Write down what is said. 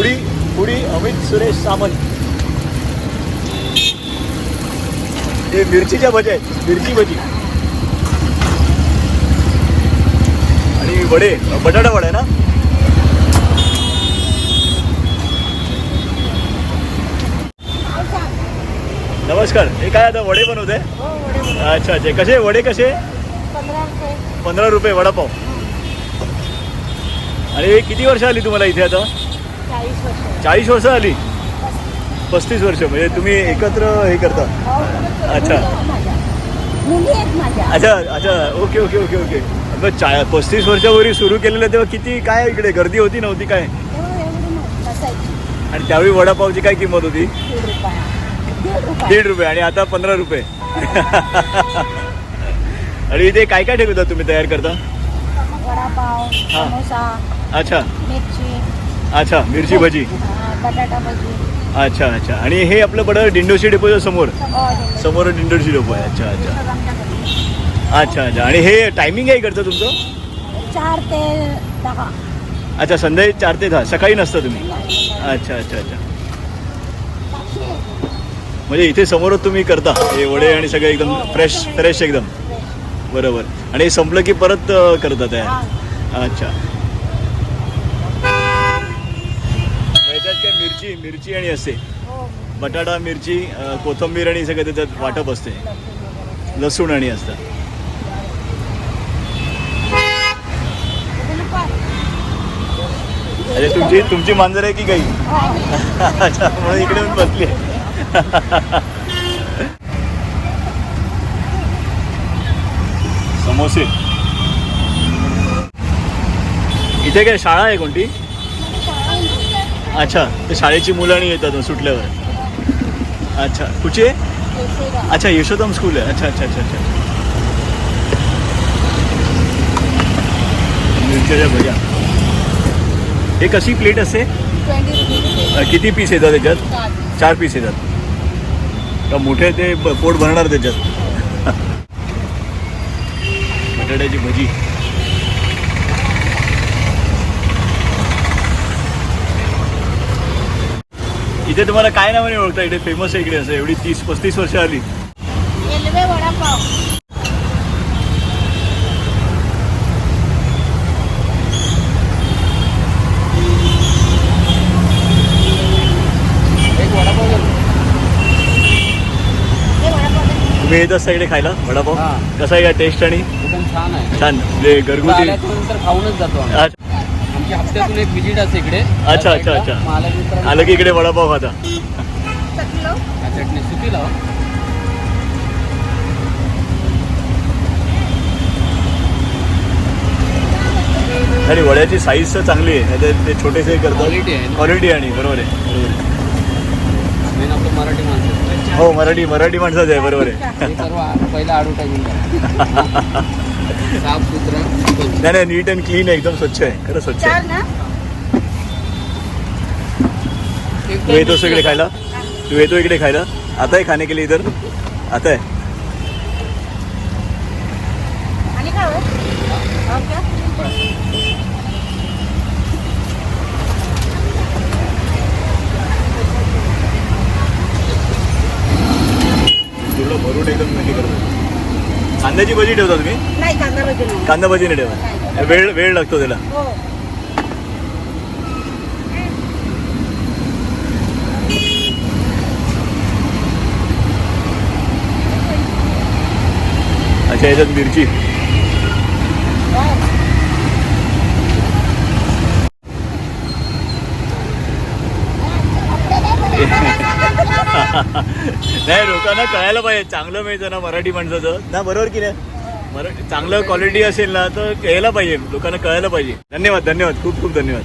पुडी पुडी अमित सुरेश सामंत. हे मिरचीच्या भज्या आहेत मिरची भजी. आणि वडे बटाटा वडा ना? नमस्कार हे काय आता वडे बनवते? अच्छा अच्छा. कसे वडे कसे? पंधरा रुपये. वडापाव. आणि हे किती वर्ष आली तुम्हाला इथे आता? चाळीस वर्ष. आली? पस्तीस वर्ष म्हणजे तुम्ही एकत्र हे करता? अच्छा. मुली आहेत माझ्या. अच्छा अच्छा. Okay okay okay okay. मग चा पस्तीस वर्षावरी सुरू केलेलं तेव्हा किती काय इकडे? गर्दी होती नव्हती काय? नसायची आणि त्यावेळी वडापावची काय किंमत होती? दीड रुपया. आणि आता पंधरा रुपये. आणि इथे काय काय ठेवता तुम्ही तयार करता? हा. अच्छा. मिरची. अच्छा मिरची भजी. हा, बटाटा भजी. अच्छा अच्छा. आणि हे आपलं बडं दिंडोशी डेपोच्या समोर? सगळं समोर दिंडोशी डेपो आहे. अच्छा अच्छा. अच्छा अच्छा. आणि हे टायमिंग आहे इकडचं तुमचं? चार ते दहा. अच्छा संध्याकाळी चार ते दहा. सकाळी नसतं तुम्ही? अच्छा अच्छा अच्छा. म्हणजे इथे समोरच तुम्ही करता. हे वडे आणि सगळे एकदम फ्रेश फ्रेश एकदम. बरोबर. आणि हे संपलं की परत करता हा. त्या अच्छा त्याच्यात काय मिरची मिरची आणि असते बटाटा मिरची कोथंबीर कोथिंबीर आणि सगळं त्याच्यात वाटप असते. लसूण आणि असतं. अरे तुमची तुमची मांजर आहे की काही? अच्छा म्हणून इकडे बसली समोसे. इथे काय शाळा आहे कोणती? अच्छा ते शाळेची मुलं आणि येतात सुटल्यावर. अच्छा आहे अच्छा यशोदम स्कूल आहे. अच्छा अच्छा अच्छा अच्छा. भज्या हे कशी प्लेट असते? किती पीस येतात त्याच्यात? चार पीस येतात. का मोठे ते पोट भरणार त्याच्यात? बटाट्याची भजी. इथे तुम्हाला काय नावाने ओळखता? इकडे फेमस आहे इकडे असं एवढी तीस पस्तीस वर्ष आली. रेल्वे वडापाव. तुम्ही येत असता इकडे खायला वडापाव. हा. कसा आहे का टेस्ट आणि? एकदम छान आहे. छान. म्हणजे घरगुती. खाऊनच जातो आम्ही. अच्छा. आमची हप्त्यातून एक विजिट असते इकडे. अच्छा, अच्छा, अच्छा. आलं की इकडे वडापाव खाता. चटणी सुकी लावा आणि वड्याची साईज तर चांगली आहे. ते छोटेसे करतात. क्वालिटी आणि बरोबर आहे. मेन आपलं मराठी माणसं. हो मराठी मराठी माणसाचं आहे बरोबर आहे. हे पहिला ॲडव्हर्टायझिंग साफ सुथरा. नाही नाही नीट अँड क्लीन आहे एकदम स्वच्छ आहे. खरं स्वच्छ आहे. तू येतोस इकडे खायला? तू येतो इकडे खायला? आता आहे खाने के लिए इधर आता आहे. आणि काय होय? ओके. तुला भरून एकदम हे करतो. कांद्याची भजी ठेवता तुम्ही? नाही कांदा भजी नाही. कांदा भजी नाही ठेवा वेळ वेळ लागतो त्याला. हो. अच्छा याच्यात मिरची. नाही लोकांना कळायला पाहिजे. चांगलं मिळतं ना मराठी माणसाचं. ना बरोबर की नाही? मराठी चांगलं क्वालिटी असेल ना तर यायला पाहिजे. लोकांना कळायला पाहिजे. धन्यवाद धन्यवाद. खूप खूप धन्यवाद.